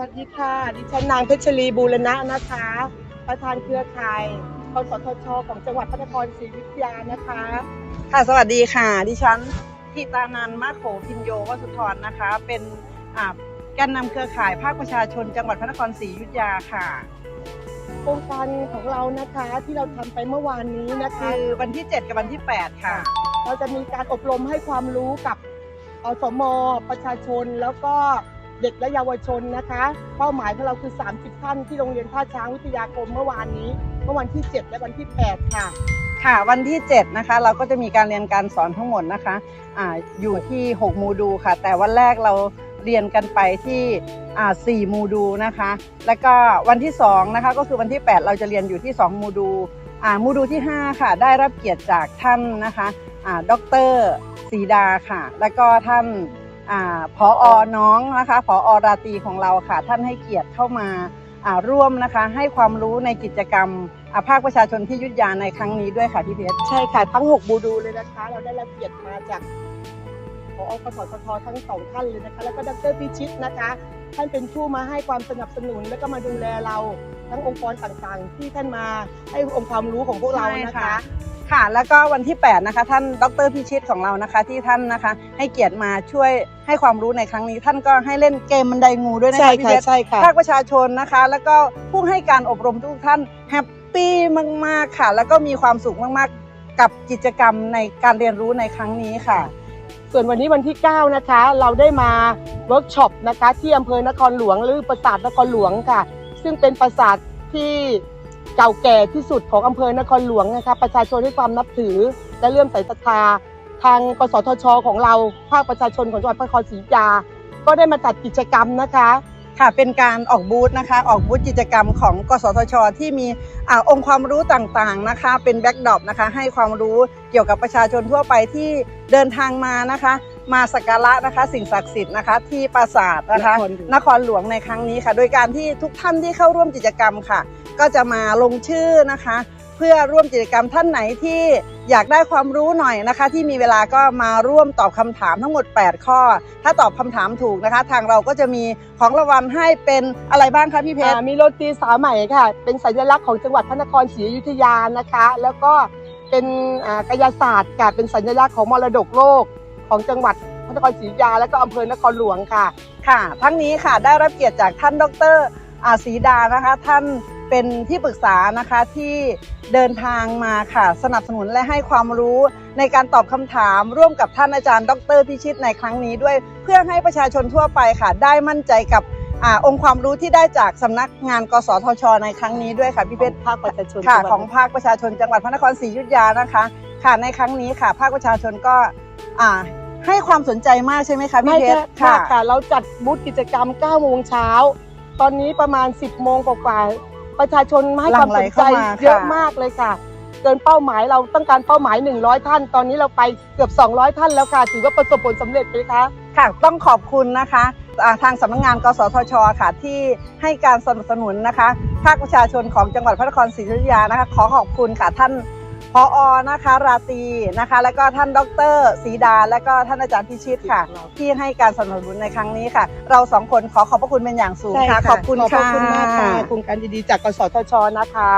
วัสดีค่ะ ดิฉันนางเพชรลีบูรณะนะคะ ประธานเครือข่ายกสทช ของจังหวัดพระนครศรีอยุธยานะคะ ค่ะสวัสดีค่ะ ดิฉันทิตานันมาโขพินโยวสุธรนะคะ เป็นอ่าแกนนำเครือข่ายภาคประชาชน จังหวัดพระนครศรีอยุธยาค่ะโครงการของเรานะคะที่เราทำไปเมื่อวานนี้นะคะคือวันที่ 7 กับวันที่ 8 ค่ะ เราจะมีการอบรมให้ความรู้กับอสมประชาชนแล้วก็ เด็กและเยาวชนนะคะ เป้าหมายของเราคือ 30 ท่านที่โรงเรียนท่าช้างวิทยาคมเมื่อวานนี้เมื่อวันที่ 7 และวันที่ 8 ค่ะ ค่ะ วันที่ 7 นะคะ เราก็จะมีการเรียนการสอนทั้งหมดนะคะอ่าอยู่ที่6มูดูลค่ะ แต่วันแรกเราเรียนกันไปที่อ่า4มูดูลนะคะ แล้วก็วันที่2นะคะก็คือวันที่ 8 เราจะเรียนอยู่ที่2มูดูลอ่าโมดูลที่ 5 ค่ะ ได้รับเกียรติจากท่านนะคะอ่าดรศรีดาค่ะ แล้วก็ท่าน ผออน้องนะคะผออราตรีของเราค่ะ ท่านให้เกียรติเข้ามาอ่าร่วมนะคะ ให้ความรู้ในกิจกรรมอ่าภาคประชาชนที่อยุทธยาในครั้งนี้ด้วยค่ะพี่เพชรใช่ค่ะทั้ง 6 บูดูเลยนะคะ เราได้รับเกียรติมาจากพออกสทชทั้งสองท่านเลยนะคะ แล้วก็ดรพิชิตนะคะ ท่านเป็นผู้มาให้ความสนับสนุน แล้วก็มาดูแลเราทั้งองค์กรต่างๆ ที่ท่านมาให้องค์ความรู้ของพวกเรานะคะ ค่ะ แล้วก็วันที่ 8 นะคะ ท่านดรพิชิตของเรานะคะที่ท่านนะคะ ให้เกียรติมาช่วยให้ความรู้ในครั้งนี้ ท่านก็ให้เล่นเกมบันไดงูด้วยนะใช่คะพี่ค่ะเพชรใช่ค่ะ ภาคประชาชนนะคะ แล้วก็ผู้ให้การอบรมทุกท่านแฮปปี้มากๆค่ะ แล้วก็มีความสุขมากๆ กับกิจกรรมในการเรียนรู้ในครั้งนี้ค่ะ ส่วนวันนี้วันที่ 9 นะคะ เราได้มาเวิร์กช็อปนะคะ ที่อำเภอนครหลวงหรือปราสาทนครหลวงค่ะ ซึ่งเป็นปราสาทที่ เก่าแก่ที่สุดของอำเภอนครหลวงนะคะประชาชนให้ความนับถือและเลื่อมใสศรัทธา ทางกสทช ของเราภาคประชาชนของจังหวัดพระนครศรีอยุธยา ก็ได้มาจัดกิจกรรมนะคะ ค่ะเป็นการออกบูธนะคะ ออกบูธกิจกรรมของกสทช ที่มีอาองค์ความรู้ต่างๆนะคะ เป็นแบ็กดรอปนะคะ ให้ความรู้เกี่ยวกับประชาชนทั่วไปที่เดินทางมานะคะ มาสักการะนะคะ สิ่งศักดิ์สิทธิ์นะคะ ที่ปราสาทนะคะ นครหลวงนครหลวงในครั้งนี้ค่ะ โดยการที่ทุกท่านที่เข้าร่วมกิจกรรมค่ะ ก็จะมาลงชื่อนะคะ เพื่อร่วมกิจกรรมท่านไหนที่อยากได้ความรู้หน่อยนะคะ ที่มีเวลาก็มาร่วมตอบคำถามทั้งหมด 8 ข้อ ถ้าตอบคำถามถูกนะคะ ทางเราก็จะมีของรางวัลให้เป็นอะไรบ้างคะพี่เพชรอ่ามีโรตีสาวใหม่ค่ะ เป็นสัญลักษณ์ของจังหวัดพระนครศรีอยุธยานะคะ แล้วก็เป็นอ่ากายศาสตร์ค่ะเป็นสัญลักษณ์ของมรดกโลกของจังหวัดพระนครศรีอยุธยาและก็อำเภอนครหลวงค่ะค่ะ ทั้งนี้ค่ะได้รับเกียรติจากท่านดรอาศรีดานะคะ ท่าน เป็นที่ปรึกษานะคะที่เดินทางมาค่ะ สนับสนุนและให้ความรู้ในการตอบคำถามร่วมกับท่านอาจารย์ ดรพิชิตในครั้งนี้ด้วย เพื่อให้ประชาชนทั่วไปค่ะ ได้มั่นใจกับอาองค์ความรู้ที่ได้จากสำนักงานกสทช ในครั้งนี้ด้วยค่ะพี่เพชรภาคประชาชนค่ะจังหวัดของภาคประชาชนจังหวัดพระนครศรีอยุธยานะคะค่ะในครั้งนี้ค่ะ ภาคประชาชนก็อ่าให้ความสนใจมากใช่ไหมคะพี่ไม่เพชใช่รค่ะค่ะ เราจัดบูธกิจกรรม9โมงเช้าตอนนี้ประมาณ 10 โมงกว่าๆ ประชาชนมาให้ความสนใจเยอะมากเลยค่ะ เกินเป้าหมายเราต้องการเป้าหมาย 100 ท่าน ตอนนี้เราไปเกือบ 200 ท่านแล้วค่ะ ถือว่าประสบผลสำเร็จไหมคะค่ะ ต้องขอบคุณนะคะอ่าทางสำนักงาน กสทช ค่ะ ที่ให้การสนับสนุนนะคะภาคประชาชนของจังหวัดพระนครศรีอยุธยานะคะ ขอขอบคุณค่ะท่าน พออนะคะราตรีนะคะ แล้วก็ท่านดรศรีดา และก็ท่านอาจารย์พิชิตค่ะ ที่ให้การสนับสนุนในครั้งนี้ค่ะ เราสองคนขอขอบพระคุณเป็นอย่างสูงค่ะ ขอบคุณขอบค่ะคุณมากค่ะโครงการดีๆจากกสทชนะคะ